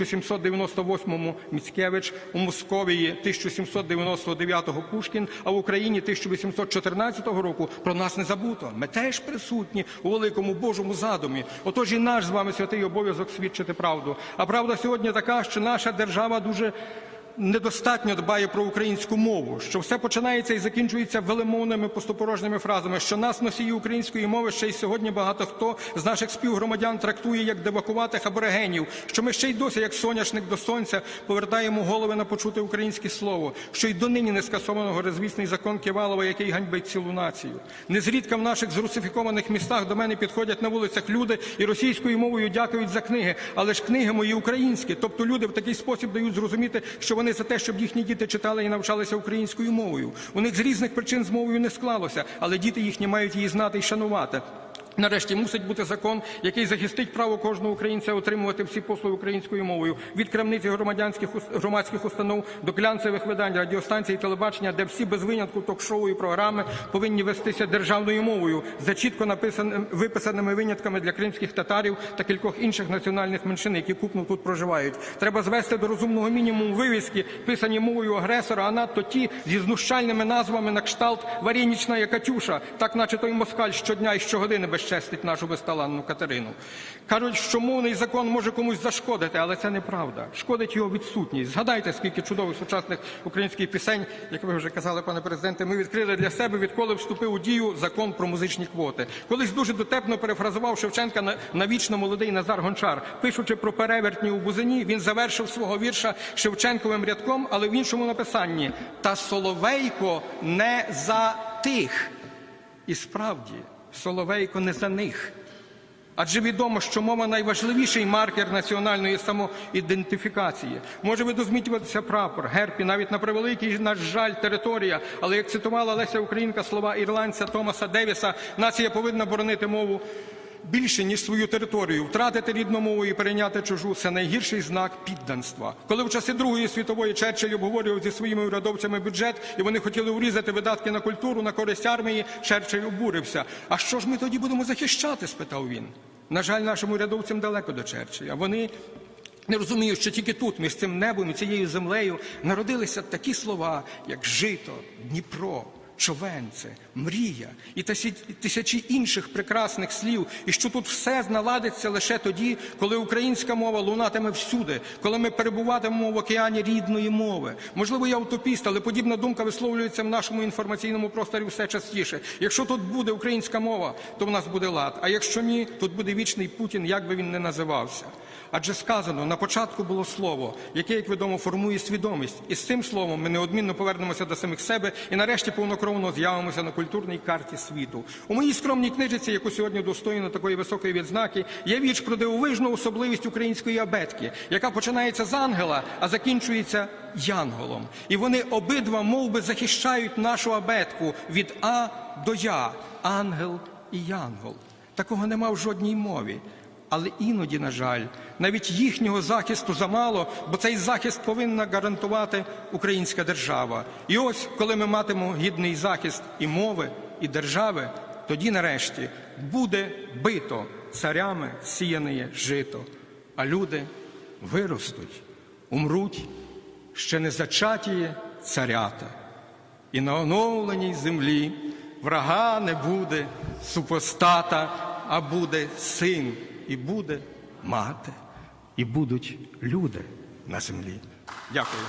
1798 Міцкевич, у Московії 1799 Пушкін, а в Україні 1814 року про нас не забуто. Ми теж присутні у великому Божому задумі. Отож і наш з вами святий обов'язок свідчити правду. А правда сьогодні така, що наша держава дуже недостатньо дбає про українську мову, що все починається і закінчується велемовними пустопорожніми фразами, що нас, носії української мови, ще й сьогодні багато хто з наших співгромадян трактує як дебакуватих аборигенів, що ми ще й досі, як соняшник до сонця, повертаємо голови на почути українське слово, що й донині не скасовано горизвісний закон Ківалова, який ганьбить цілу націю. Незрідка в наших зрусифікованих містах до мене підходять на вулицях люди і російською мовою дякують за книги, але ж книги мої українські, тобто люди в такий спосіб дають зрозуміти, що вони за те, щоб їхні діти читали і навчалися українською мовою. У них з різних причин з мовою не склалося, але діти їхні мають її знати і шанувати. Нарешті мусить бути закон, який захистить право кожного українця отримувати всі послуги українською мовою від крамниці громадянських громадських установ до глянцевих видань, радіостанцій, телебачення, де всі без винятку ток-шоу і програми повинні вестися державною мовою за чітко написаним виписаними винятками для кримських татарів та кількох інших національних меншин, які купно тут проживають. Треба звести до розумного мінімуму вивіски, писані мовою агресора, а надто ті зі знущальними назвами на кшталт Варінічна Катюша, так наче той москаль щодня і щогодини безчестить нашу безталанну Катерину. Кажуть, що мовний закон може комусь зашкодити, але це неправда. Шкодить його відсутність. Згадайте, скільки чудових сучасних українських пісень, як ви вже казали, пане президенте, ми відкрили для себе, відколи вступив у дію закон про музичні квоти. Колись дуже дотепно перефразував Шевченка на вічно молодий Назар Гончар, пишучи про перевертні у Бузині, він завершив свого вірша Шевченковим рядком, але в іншому написанні та Соловейко не за тих. І справді, Соловейко не за них. Адже відомо, що мова найважливіший маркер національної самоідентифікації. Може видозмітюватися прапор, герб і навіть на превеликий наш жаль територія. Але як цитувала Леся Українка слова ірландця Томаса Девіса, нація повинна боронити мову більше ніж свою територію. Втратити рідну мову і перейняти чужу це найгірший знак підданства. Коли в часи Другої світової Черчилль обговорював зі своїми урядовцями бюджет, і вони хотіли урізати видатки на культуру на користь армії, Черчилль обурився. А що ж ми тоді будемо захищати? спитав він. На жаль, нашим урядовцям далеко до Черчилля. Вони не розуміють, що тільки тут, між цим небом і цією землею, народилися такі слова, як жито, Дніпро. Човенце, мрія і тисяч- тисячі інших прекрасних слів, і що тут все наладиться лише тоді, коли українська мова лунатиме всюди, коли ми перебуватимемо в океані рідної мови. Можливо, я утопіст, але подібна думка висловлюється в нашому інформаційному просторі все частіше. Якщо тут буде українська мова, то в нас буде лад. А якщо ні, тут буде вічний Путін, як би він не називався. Адже сказано, на початку було слово, яке, як відомо, формує свідомість. І з цим словом ми неодмінно повернемося до самих себе і нарешті повнокровно з'явимося на культурній карті світу. У моїй скромній книжці, яку сьогодні достойно такої високої відзнаки, є вірш про дивовижну особливість української абетки, яка починається з ангела, а закінчується янголом. І вони обидва мов би, захищають нашу абетку від А до Я, ангел і янгол. Такого нема в жодній мові. Але іноді, на жаль, навіть їхнього захисту замало, бо цей захист повинна гарантувати українська держава. І ось, коли ми матимемо гідний захист і мови, і держави, тоді нарешті буде бито царями сіяне жито, а люди виростуть, умруть ще не зачаті царята. І на оновленій землі врага не буде супостата, а буде син, і буде мати, і будуть люди на землі. Дякую.